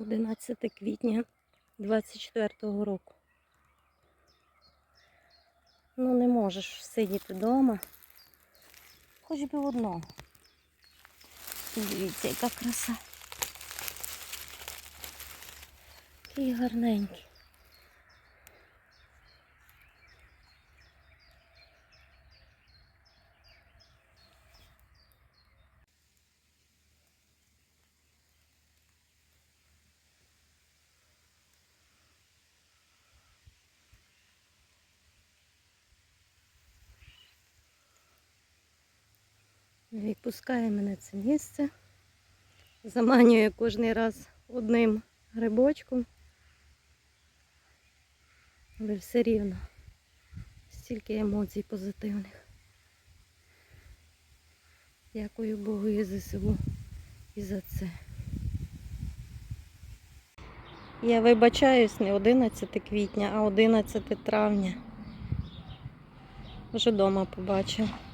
11 квітня 24-го року. Ну, не можеш сидіти вдома. Хоч би в. Дивіться, яка краса. Який гарненький. Відпускає мене це місце. Заманює кожен раз одним грибочком. Але все рівно. Стільки емоцій позитивних. Дякую Богу і ЗСУ і за це. Я вибачаюсь не 11 квітня, а 11 травня. Вже вдома побачила.